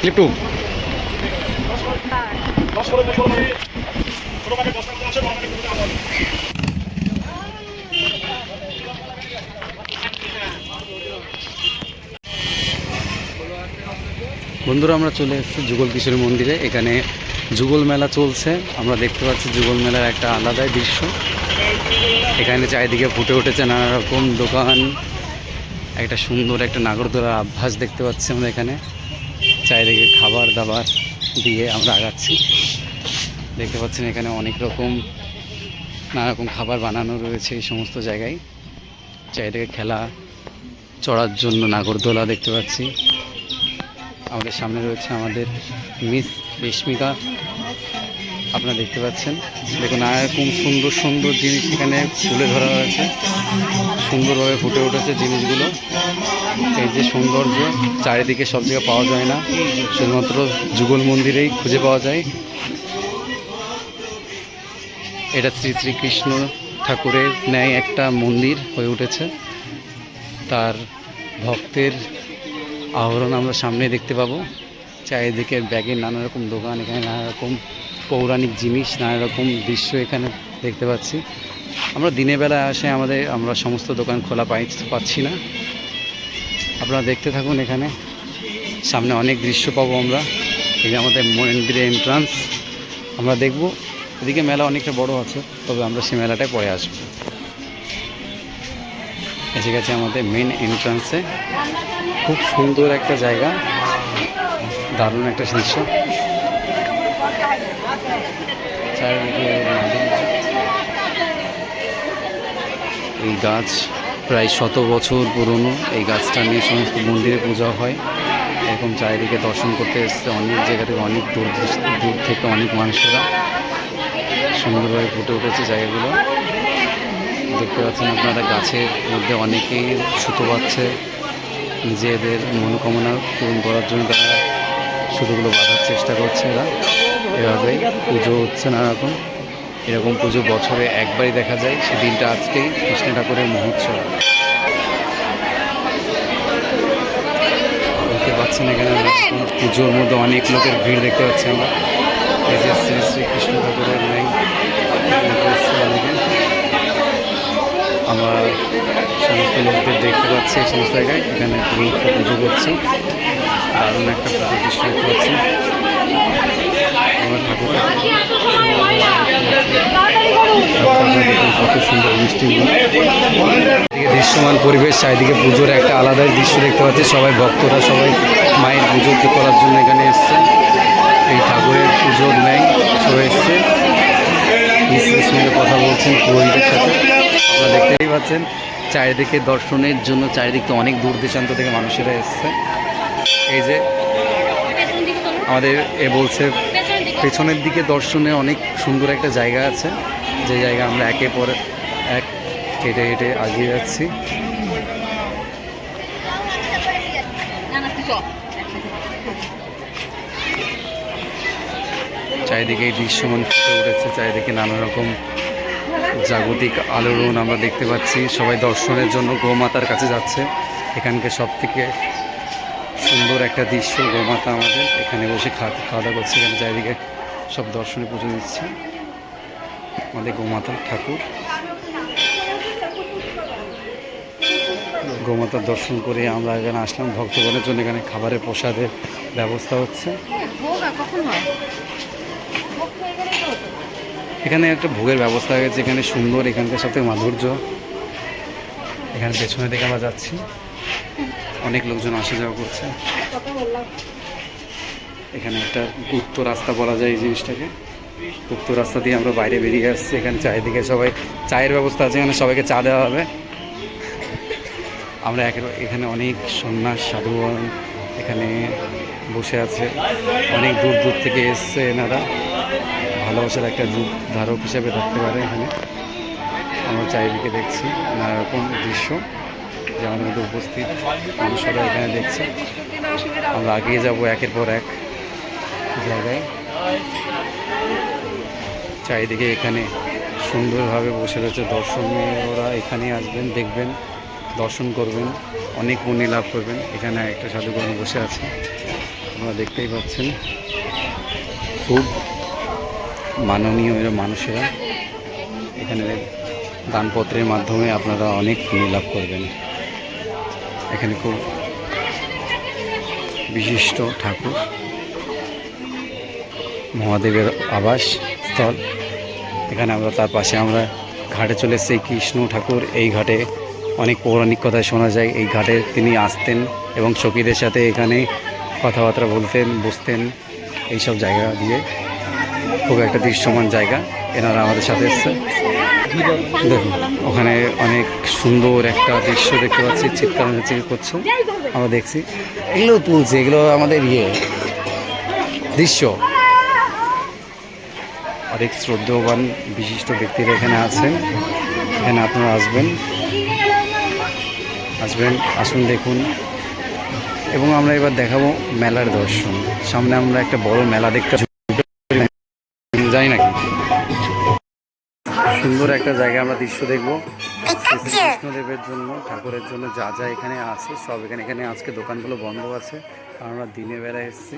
Clip two বন্ধুরা, আমরা চলে এসেছি যুগল কিশোরী মন্দিরে। এখানে যুগল মেলা চলছে। আমরা দেখতে পাচ্ছি যুগল মেলার একটা আলাদাই দৃশ্য। এখানে চারিদিকে ফুটে উঠেছে নানা রকম দোকান, একটা সুন্দর একটা নাগরদোলার আভ্যাস দেখতে পাচ্ছি আমরা এখানে। চারিদিকে খাবার দাবার দিয়ে আমরা আগাচ্ছি। দেখতে পাচ্ছেন এখানে অনেক রকম, নানা রকম খাবার বানানো রয়েছে এই সমস্ত জায়গায়। চারিদিকে খেলা চড়ার জন্য নাগরদোলা দেখতে পাচ্ছি। আমাদের সামনে রয়েছে আমাদের মিস রেশমিকা। আপনারা দেখতে পাচ্ছেন। দেখুন নানা রকম সুন্দর সুন্দর জিনিস এখানে তুলে ধরা হয়েছে। সুন্দরভাবে ফুটে উঠেছে জিনিসগুলো। এই যে সৌন্দর্য, চারিদিকে সব জায়গায় পাওয়া যায় না। শুধুমাত্র যুগল মন্দিরেই খুঁজে পাওয়া যায়। এটা শ্রী শ্রীকৃষ্ণ ঠাকুরের ন্যায় একটা মন্দির হয়ে উঠেছে। তার ভক্তের আহরণ আমরা সামনে দেখতে পাবো। চারিদিকে ব্যাগের নানা রকম দোকান, এখানে নানা রকম পৌরাণিক জিনিস, নানা রকম দৃশ্য এখানে দেখতে পাচ্ছি। আমরা দিনের বেলা আসে আমাদের, আমরা সমস্ত দোকান খোলা পাই পাচ্ছি না। আপনারা দেখতে থাকুন এখানে। সামনে অনেক দৃশ্য পাবো আমরা। এখানে আমাদের মন্দিরের এন্ট্রান্স আমরা দেখব। এদিকে মেলা অনেকটা বড় আছে, তবে আমরা সেই মেলাটায় পরে আসব। এসে গেছে আমাদের মেন এন্ট্রান্সে খুব সুন্দর একটা জায়গা। দারুণ একটা দৃশ্য। এই গাছ প্রায় শত বছর পুরনো। এই গাছটা নিয়ে সমস্ত মন্দিরে পূজা হয়। এরকম চারিদিকে দর্শন করতে এসছে অনেক জায়গা থেকে অনেক দূর দূর থেকে অনেক মানুষেরা। সুন্দরভাবে ফুটে উঠেছে জায়গাগুলো। দেখতে পাচ্ছেন আপনারা, গাছের মধ্যে অনেকেই সুতো পাচ্ছে নিজেদের মনোকামনা পূরণ করার জন্য তারা সুতোগুলো বাঁধার চেষ্টা করছে এরা। এভাবেই পুজো হচ্ছে নানা রকম এরকম পুজো বছরে একবারই দেখা যায়, সে দিনটা আজকেই কৃষ্ণ ঠাকুরের মহোৎসব। দেখতে পাচ্ছেন এখানে পুজোর মধ্যে অনেক লোকের ভিড় দেখতে পাচ্ছি আমরা। এই যে শ্রী শ্রী কৃষ্ণ ঠাকুরের নেই আমরা সমস্ত লোকদের দেখতে পাচ্ছি এই সমস্ত জায়গায়। এখানে পুজো করছে দারুণ একটা পুজোর দৃশ্য দেখতে পাচ্ছি। আমরা ঠাকুর। কত সুন্দর মিষ্টি দৃশ্যমান পরিবেশ চারিদিকে পুজোর একটা আলাদাই দৃশ্য দেখতে পাচ্ছি। সবাই ভক্তরা সবাই মায়ের পুজো করার জন্য এখানে এসছে এই ঠাকুরের পুজোর নেয় সবাই এসছে। মিস্ত্রির সঙ্গে কথা বলছেন পুরোহিতের সাথে। আপনারা দেখতেই পাচ্ছেন চারিদিকে দর্শনের জন্য চারিদিক তো অনেক দূর দেশান্ত থেকে মানুষেরা এসছে। এই যে আমাদের এ বলছে পেছনের দিকে দর্শনে অনেক সুন্দর একটা জায়গা আছে। যে জায়গা আমরা একে পর এক হেঁটে হেঁটে এগিয়ে যাচ্ছি। চারিদিকে দৃশ্যমান ফুটে উঠেছে, চারিদিকে নানা রকম জাগতিক আলোড়ন আমরা দেখতে পাচ্ছি। সবাই দর্শনের জন্য গোমাতার কাছে যাচ্ছে। এখানকে সব থেকে সুন্দর একটা দৃশ্য গোমাতা আমাদের। এখানে বসে খাওয়া খাওয়া দাওয়া করছে এখানে চারিদিকে সব দর্শনে পুজো দিচ্ছে। আমাদের গোমাতা ঠাকুর। গোমাতার দর্শন করে আমরা এখানে আসলাম। ভক্তগণের জন্য এখানে খাবারের প্রসাদের ব্যবস্থা হচ্ছে। এখানে একটা ভোগের ব্যবস্থা হয়ে গেছে এখানে সুন্দর এখানকার সাথে মাধুর্য। এখানে পেছনে দিকে আমরা যাচ্ছি। অনেক লোকজন আসা যাওয়া করছে। এখানে একটা গুপ্ত রাস্তা বলা যায় এই জিনিসটাকে। গুপ্ত রাস্তা দিয়ে আমরা বাইরে বেরিয়ে আসছি। এখানে চারিদিকে সবাই চায়ের ব্যবস্থা আছে, এখানে সবাইকে চা দেওয়া হবে। আমরা এখানে অনেক সন্ন্যাস, সাধুগণ এখানে বসে আছে। অনেক দূর দূর থেকে এসছে এনারা। ভালোবাসার একটা রূপ ধারক হিসেবে থাকতে পারে এখানে। আমরা চারিদিকে দেখছি নানা রকম দৃশ্য। যে আমাদের মধ্যে উপস্থিত মানুষরা এখানে দেখছে। আমরা আগিয়ে যাব একের পর এক জায়গায়। চারিদিকে এখানে সুন্দরভাবে বসে রয়েছে দর্শনীয়রা। এখানে আসবেন, দেখবেন, দর্শন করবেন, অনেক মনি লাভ করবেন। এখানে একটা সাধুগণ বসে আছে। আপনারা দেখতেই পাচ্ছেন, খুব মাননীয় এরা মানুষেরা। এখানে দানপত্রের মাধ্যমে আপনারা অনেক লাভ করবেন। এখানে খুব বিশিষ্ট ঠাকুর। মহাদেবের আবাস স্থল। এখানে আমরা তার পাশে আমরা ঘাটে চলে এসেছি। কৃষ্ণ ঠাকুর এই ঘাটে অনেক পৌরাণিক কথা শোনা যায়। এই ঘাটে তিনি আসতেন এবং সখীদের সাথে এখানে কথাবার্তা বলতেন, বসতেন। এইসব জায়গা দিয়ে খুব একটা দৃশ্যমান জায়গা। এনারা আমাদের সাথে এসছে। ওখানে অনেক সুন্দর একটা দৃশ্য দেখতে পাচ্ছি, চিৎকার হচ্ছে করছে, আমরা দেখছি। এগুলো তুলছে, এগুলো আমাদের ইয়ে দৃশ্য। অনেক শ্রদ্ধেয়বান বিশিষ্ট ব্যক্তিরা এখানে আছেন। এখানে আপনারা আসবেন। আসবেন, আসুন দেখুন। এবং আমরা এবার দেখাবো মেলার দর্শন। সামনে আমরা একটা বড় মেলা দেখতে সুন্দর একটা জায়গায় আমরা দৃশ্য দেখব। কৃষ্ণদেবের জন্য ঠাকুরের জন্য যা যা এখানে আছে সব এখানে এখানে আজকে দোকানগুলো বন্ধ আছে। আর আমরা দিনের বেলা এসেছি।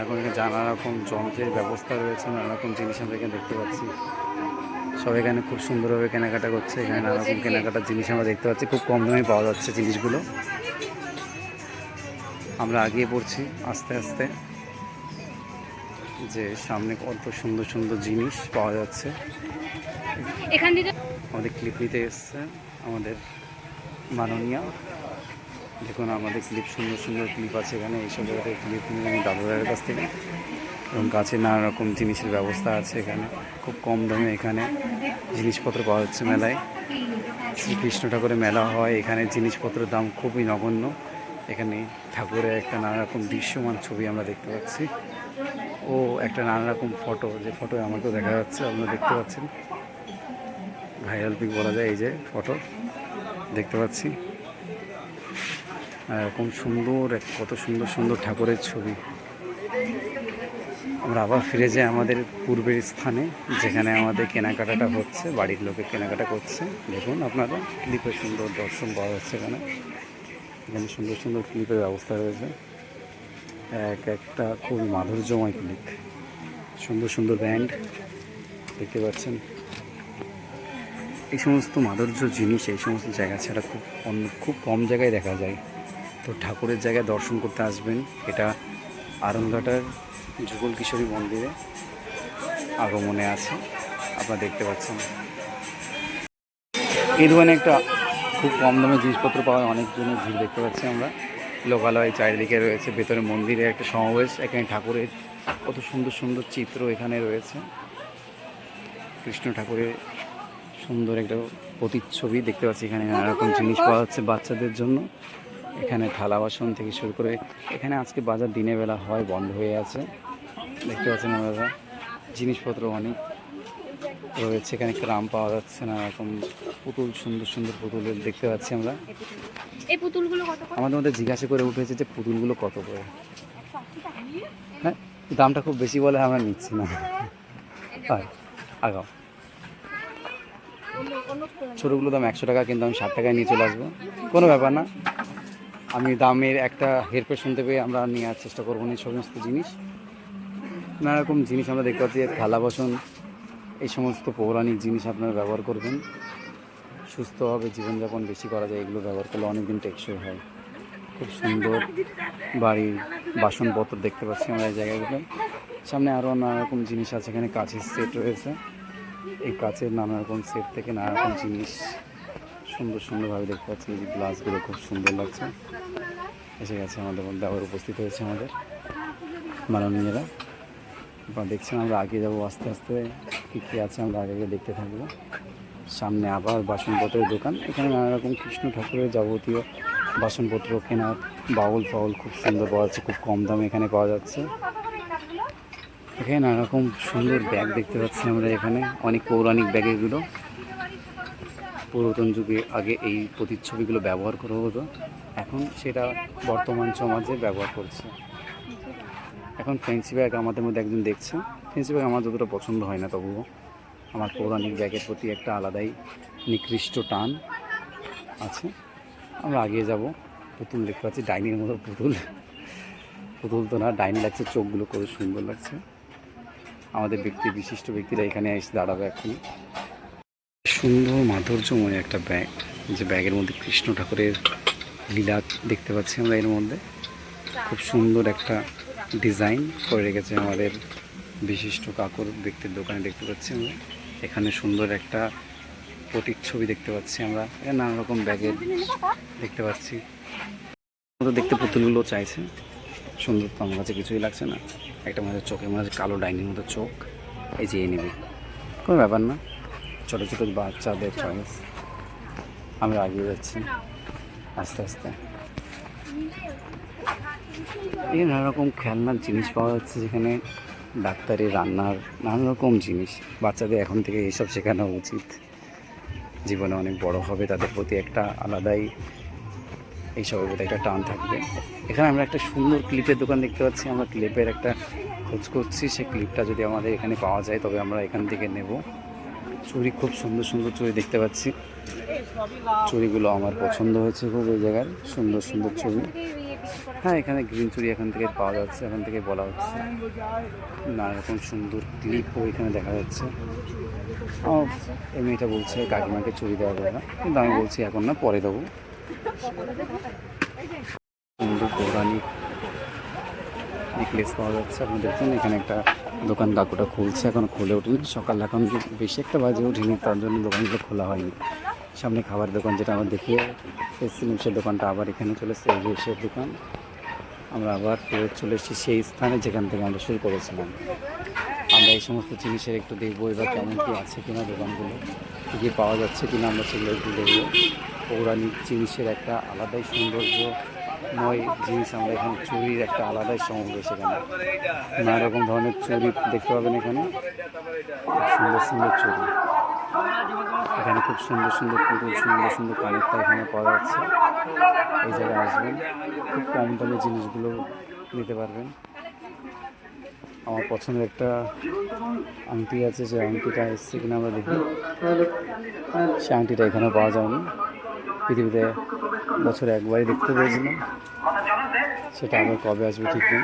এখন এখানে নানা রকম যন্ত্রের ব্যবস্থা রয়েছে নানা রকম জিনিস আমরা এখানে দেখতে পাচ্ছি। সব এখানে খুব সুন্দরভাবে কেনাকাটা করছে এখানে নানা রকম কেনাকাটার জিনিস আমরা দেখতে পাচ্ছি। খুব কম দামে পাওয়া যাচ্ছে জিনিসগুলো। আমরা আগিয়ে পড়ছি আস্তে আস্তে। যে সামনে কত সুন্দর সুন্দর জিনিস পাওয়া যাচ্ছে। এখান থেকে আমাদের ক্লিপ নিতে এসছে, আমাদের মাননীয়। দেখুন, আমাদের ক্লিপ সুন্দর সুন্দর ক্লিপ আছে এখানে। এইসব জায়গাতে ক্লিপ নিয়ে আমি দাদাদের কাছ থেকে। এবং কাছে নানা রকম জিনিসের ব্যবস্থা আছে এখানে। খুব কম দামে এখানে জিনিসপত্র পাওয়া যাচ্ছে মেলায়। শ্রীকৃষ্ণ ঠাকুরের মেলা হয়। এখানে জিনিসপত্রের দাম খুবই নগণ্য। এখানে ঠাকুরের একটা নানা রকম দৃশ্যমান ছবি আমরা দেখতে পাচ্ছি। ও একটা নানা রকম ফটো। যে ফটো আমাকেও দেখা যাচ্ছে, আপনারা দেখতে পাচ্ছেন। ভাইরাল পিক বলা যায়, এই যে ফটো, দেখতে পাচ্ছি। আর এরকম সুন্দর, এক- কত সুন্দর সুন্দর ঠাকুরের ছবি। আমরা আবার ফিরে যাই আমাদের পূর্বের স্থানে, যেখানে আমাদের কেনাকাটাটা হচ্ছে, বাড়ির লোকে কেনাকাটা করছে। দেখুন আপনারা ক্লিপের সুন্দর দর্শন পাওয়া যাচ্ছে এখানে। এখানে সুন্দর সুন্দর ক্লিপের ব্যবস্থা রয়েছে। এক একটা খুবই মাধুর্যময় ক্লিপ। সুন্দর সুন্দর ব্যান্ড, দেখতে পাচ্ছেন। এই সমস্ত মাধুর্য জিনিস, এই সমস্ত জায়গা ছাড়া খুব অন্য, খুব কম জায়গায় দেখা যায়। তো ঠাকুরের জায়গায় দর্শন করতে আসবেন। এটা আরংঘাটার যুগল কিশোরী মন্দিরে আগমনে আছে। আপনারা দেখতে পাচ্ছেন। এই দোকানে একটা খুব কম দামে জিনিসপত্র পাওয়া অনেকজনের ভিড় দেখতে পাচ্ছি আমরা। লোকালয় চারিদিকে রয়েছে, ভেতরে মন্দিরে একটা সমাবেশ, এখানে ঠাকুরের কত সুন্দর সুন্দর চিত্র এখানে রয়েছে। কৃষ্ণ ঠাকুরের সুন্দর একটা প্রতিচ্ছবি দেখতে পাচ্ছি এখানে। নানা রকম জিনিস পাওয়া যাচ্ছে বাচ্চাদের জন্য। এখানে থালা বাসন থেকে শুরু করে এখানে আজকে বাজার দিনের বেলা হয় বন্ধ হয়ে আছে। দেখতে পাচ্ছেন আপনারা জিনিসপত্র অনেক রয়েছে। এখানে ক্রাম পাওয়া যাচ্ছে নানা রকম পুতুল সুন্দর সুন্দর পুতুলের দেখতে পাচ্ছি আমরা। এই পুতুলগুলো কত আমাদের মধ্যে জিজ্ঞাসা করে উঠেছে যে পুতুলগুলো কত করে। হ্যাঁ দামটা খুব বেশি বলে আমরা নিচ্ছি না। হয় আগাও। ছোটোগুলো দাম একশো টাকা, কিন্তু আমি ষাট টাকায় নিয়ে চলে আসব। কোনো ব্যাপার না। আমি দামের একটা হেরফের শুনতে পেয়ে আমরা নেওয়ার চেষ্টা করব না সমস্ত জিনিস। নানা রকম জিনিস আমরা দেখতে পাচ্ছি, থালা বাসন, এই সমস্ত পৌরাণিক জিনিস আপনারা ব্যবহার করবেন। সুস্থভাবে জীবনযাপন বেশি করা যায়, এগুলো ব্যবহার করলে অনেক দিন টেকসই হয়। খুব সুন্দর বাড়ির বাসনপত্র দেখতে পাচ্ছি আমরা এই জায়গাগুলো সামনে আরও নানা রকম জিনিস আছে, এখানে কাছের সেট রয়েছে। এই কাচের নানা রকম সেট থেকে নানা রকম জিনিস সুন্দর সুন্দরভাবে দেখতে পাচ্ছি। এই গ্লাসগুলো খুব সুন্দর লাগছে। এসে গেছে আমাদের মধ্যে, আবার উপস্থিত হয়েছে আমাদের মাননীয়রা। আপনারা দেখছেন আমরা আগে যাব আস্তে আস্তে, কী কী আছে আমরা আগে গিয়ে দেখতে থাকব। সামনে আবার বাসনপত্রের দোকান। এখানে নানা রকম কৃষ্ণ ঠাকুরের যাবতীয় বাসনপত্র, কেনার বাউল ফাউল খুব সুন্দর পাওয়া যাচ্ছে, খুব কম দামে এখানে পাওয়া যাচ্ছে। এখানে নানা রকম সুন্দর ব্যাগ দেখতে পাচ্ছি আমরা এখানে। অনেক পৌরাণিক ব্যাগ এগুলো পুরাতন যুগে আগে এই প্রতিচ্ছবিগুলো ব্যবহার করা হতো। এখন সেটা বর্তমান সমাজে ব্যবহার করছে। এখন ফেন্সি ব্যাগ আমাদের মধ্যে একজন দেখছে। ফেন্সি ব্যাগ আমার যতটা পছন্দ হয় না তবুও। আমার পৌরাণিক ব্যাগের প্রতি একটা আলাদাই নিকৃষ্ট টান আছে। আমরা আগিয়ে যাব। পুতুল দেখতে পাচ্ছি, ডাইনির মতো পুতুল। পুতুল তো না, ডাইনি লাগছে, চোখগুলো খুব সুন্দর লাগছে। আমাদের ব্যক্তি, বিশিষ্ট ব্যক্তিরা এখানে এসে দাঁড়াবে এখন। সুন্দর মাধুর্যময় একটা ব্যাগ, যে ব্যাগের মধ্যে কৃষ্ণ ঠাকুরের লীলা দেখতে পাচ্ছি আমরা এর মধ্যে। খুব সুন্দর একটা ডিজাইন করে রেখেছে আমাদের বিশিষ্ট কাকুর ব্যক্তির দোকানে দেখতে পাচ্ছি আমরা। এখানে সুন্দর একটা প্রতিচ্ছবি দেখতে পাচ্ছি আমরা। নানা রকম ব্যাগের দেখতে পাচ্ছি। দেখতে পুতুলগুলো চাইছে। সুন্দর তো আমার কাছে কিছুই লাগছে না। একটা হচ্ছে চোখের মধ্যে কালো ডাইনির মতো চোখ। এই যে নেবে। কোনো ব্যাপার না। ছোটো ছোটো বাচ্চাদের চয়েস আমরা এগিয়ে যাচ্ছি। আস্তে আস্তে। এই নানা রকম খেলনার জিনিস পাওয়া যাচ্ছে যেখানে ডাক্তারি, রান্নার নানা রকম জিনিস। বাচ্চাদের এখন থেকে এইসব শেখানো উচিত। জীবনে অনেক বড় হবে, তাদের প্রতি একটা আলাদাই এইসবের প্রতি একটা টান থাকবে। এখানে আমরা একটা সুন্দর ক্লিপের দোকান দেখতে পাচ্ছি। আমরা ক্লিপের একটা খোঁজ করছি। সেই ক্লিপটা যদি আমাদের এখানে পাওয়া যায়, তবে আমরা এখান থেকে নেব। চুরি খুব সুন্দর সুন্দর চুড়ি দেখতে পাচ্ছি। চুরিগুলো আমার পছন্দ হয়েছে খুব ওই জায়গার। সুন্দর সুন্দর ছবি হ্যাঁ এখানে গ্রিন চুরি এখান থেকে পাওয়া যাচ্ছে, এখান থেকে বলা হচ্ছে। নানা রকম সুন্দর ক্লিপও এখানে দেখা যাচ্ছে। এই মেয়েটা বলছে, কাকিমাকে চুরি দেওয়া যাবে না। কিন্তু আমি বলছি, এখন না, পরে দেবো। সুন্দর পৌরাণিক নেকলেস পাওয়া যাচ্ছে আপনি দেখছেন এখানে একটা দোকান কাকুটা খুলছে, এখন খুলে ওঠেনি। সকাল এখন বেশি একটা বাজে ওঠেনি, তার জন্য দোকানগুলো খোলা হয়নি। সামনে খাবার দোকান যেটা আমরা দেখে এসেছিলাম সেই দোকানটা আবার এখানে চলে এসেছে, এই দোকান। আমরা আবার ফেরত চলে এসেছি সেই স্থানে যেখান থেকে আমরা শুরু করেছিলাম। আমরা এই সমস্ত জিনিসের একটু দেখব এবার কেমন কী আছে কিনা দোকানগুলো, কী কী পাওয়া যাচ্ছে কিনা আমরা সেগুলো একটু দেখব। পৌরাণিক জিনিসের একটা আলাদাই সৌন্দর্যময় জিনিস আমরা এখানে চুরির একটা আলাদাই সমাবেশ এখানে নানা রকম ধরনের চুরি দেখতে পাবেন এখানে। খুব সুন্দর সুন্দর চুরি। এখানে খুব সুন্দর সুন্দর পুতুল, সুন্দর সুন্দর কানেরটা এখানে পাওয়া যাচ্ছে। এই জায়গায় আসবেন। খুব কম দামে জিনিসগুলো নিতে পারবেন। আমার পছন্দের একটা আংটি আছে, যে আংটিটা এসছে কিনা আমরা দেখি। সে আংটিটা এখানে পাওয়া যায়নি। পৃথিবীতে বছরে একবারই দেখতে পেয়েছিলাম। সেটা আবার কবে আসবে ঠিক নেই।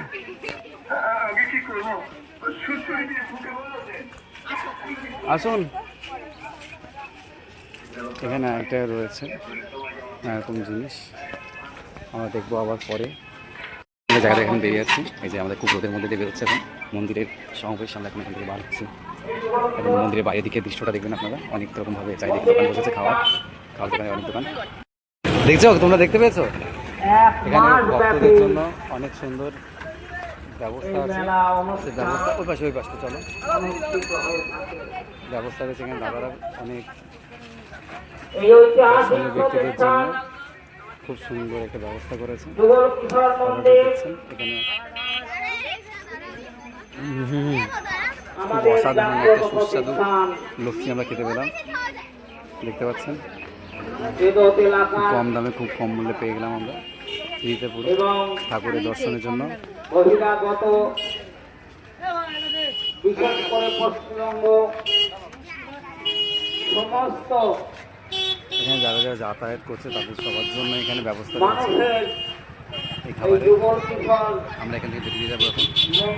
আসুন। এখানে একটা রয়েছে, এরকম জিনিস। আমরা দেখব আবার পরে। আমরা জায়গাটা এখন বেরিয়ে যাচ্ছি। এই যে আমাদের কুকুরদের মধ্যে দিয়ে বেরোচ্ছে এখন। মন্দিরের সমাবেশ আমরা এখন এখান থেকে বার হচ্ছি। এখন মন্দিরের বাইরের দিকে দৃশ্যটা দেখবেন আপনারা। অনেক রকমভাবে চারিদিকে দোকান বসেছে, খাওয়ার। খাওয়ার দোকানে অনেক দোকান। দেখছ? তোমরা দেখতে পেয়েছ? এখানে ভক্তদের জন্য অনেক সুন্দর ব্যবস্থা আছে। ব্যবস্থা ওই পাশে ওই পাশে, চলো। ব্যবস্থা রয়েছে এখানে দাদারা অনেক দর্শনীয় ব্যক্তিদের জন্য। খুব সুন্দর একটা ব্যবস্থা করেছে। এখানে খুব অসাধারণ একটা সুস্বাদু লস্যি আমরা খেতে পেলাম। দেখতে পাচ্ছেন? কম দামে খুব কম মূল্যে পেয়ে গেলাম আমরা। ফ্রিতে পুরো ঠাকুরের দর্শনের জন্য। বহিরাগত বিশেষ করে পশ্চিমবঙ্গ সমস্ত এখানে যারা যারা যাতায়াত করছে তাদের সবার জন্য এখানে ব্যবস্থা রয়েছে এই এই খাবারের আমরা এখান থেকে বেরিয়ে যাব এখন।